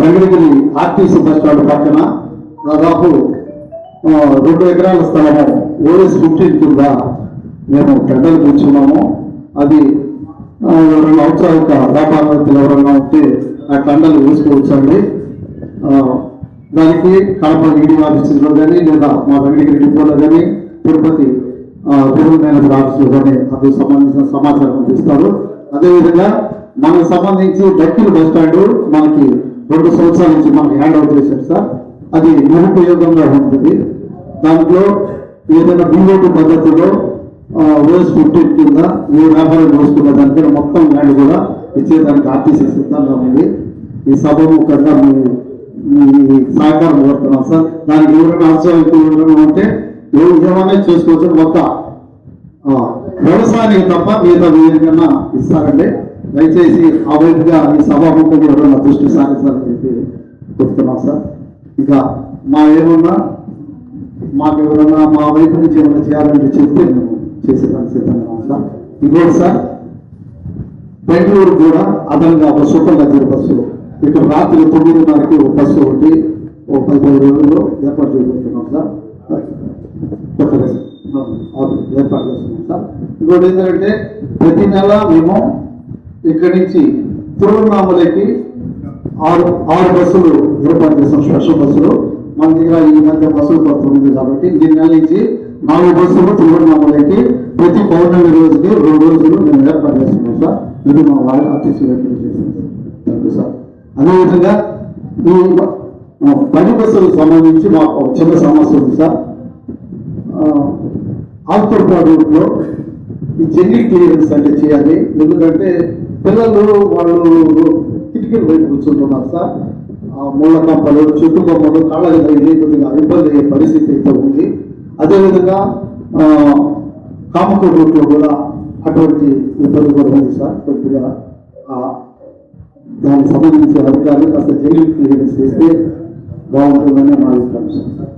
Venkatagiri RTC bus stand పక్కన దాదాపు రెండు ఎకరాల స్థలము ఓఎస్ ఫిఫ్టీన్ కింద మేము టెండర్ కూర్చున్నాము అది ఎవరైనా ఔత్సాహిక వ్యాపారవేత్తలు ఎవరైనా ఉంటే ఆ టెండర్లు వేసుకోవచ్చండి. దానికి కడప ఈడీ ఆఫీసులో కానీ లేదా మా వెంకటగిరి డిపోలో కానీ తిరుపతి తెలుగు మేనేజర్ ఆఫీసులో కానీ అందుకు సంబంధించిన సమాచారం అందిస్తారు. అదేవిధంగా మనకు సంబంధించి దక్కిన బస్ స్టాండ్ మనకి రెండు సంవత్సరాల నుంచి మనకి హ్యాండ్ అవుట్ చేశారు సార్ అది నిరుపయోగంగా ఉంటుంది. దాంట్లో ఏదైనా బీఓటు పద్ధతిలో ఓఎస్ ఫిఫ్టీన్ కింద ఏ వ్యాపారం చేసుకున్న దానికైనా మొత్తం ల్యాండ్ కూడా ఇచ్చేదానికి ఆర్టీసీ సిద్ధంగా ఉంది. ఈ సభ ముఖంగా మీ సహకారం కోరుతున్నాం సార్ దానికి ఎవరైనా అవసరం ఎవరైనా ఉంటే ఏ ఉద్యమాన్ని చేసుకోవచ్చు మొత్తం వ్యవసాయానికి తప్ప మిగతా వేదికన్నా ఇస్తారండి. దయచేసి ఆ వైపుగా ఈ సభాముఖంగా ఎవరైనా దృష్టి సారించాలని చెప్పి కోరుతున్నాం సార్. ఇంకా మా ఏమన్నా మాకు ఎవరన్నా మా వైపు నుంచి ఏమైనా చేయాలంటే చెప్తే మేము చేసేదానికి సిద్ధంగా సార్. ఇంకోటి సార్ బెంగళూరు కూడా అదనంగా ఒక సూపర్ బస్సు. ఇక్కడ రాత్రి తొమ్మిదిన్నరకి ఒక బస్సు ఒకటి ఒక పదిహేను రోజుల్లో ఏర్పాటు చేయబోతున్నాం సార్. అవును, ఏర్పాటు చేస్తున్నాం సార్. ఇంకోటి ఏంటంటే ప్రతి నెల మేము ఇక్కడి నుంచి తిరువన్నామలకి ఆరు ఆరు బస్సులు ఏర్పాటు చేస్తాం స్పెషల్ బస్సులు. మన దగ్గర ఈ మధ్య బస్సులు కొత్త ఉంది కాబట్టి ఈ నెల నుంచి నాలుగు బస్సులు తిరువన్నామలకి ప్రతి పౌర్ణమి రోజుకి రెండు రోజులు మేము ఏర్పాటు చేస్తున్నాం సార్. ఇది మా వారి ఆర్టీసీ వ్యక్తం చేస్తున్నాం థ్యాంక్ యూ సార్ అదేవిధంగా ఈ పని బస్సులకు సంబంధించి మాకు ఒక చిన్న సమస్య ఉంది సార్. ఆల్పర్పాడు లో ఈ జెల్లీ క్లియరెన్స్ అంటే చేయాలి. ఎందుకంటే పిల్లలు వాళ్ళు కిటికీలు బయట కూర్చుంటున్నారు సార్. ఆ ముళ్ళ కంపలు చుట్టూ కొమ్మలు కాళ్ళ కొద్దిగా ఇబ్బంది అయ్యే పరిస్థితి అయితే ఉంది. అదేవిధంగా ఆ, రూట్లో కూడా అటువంటి ఇబ్బంది కూడా ఉంది సార్. కొద్దిగా దానికి సంబంధించిన అధికారులు కాస్త జైలు క్లియరెన్స్ చేస్తే బాగుంటుందని నా అభిప్రాయం సార్.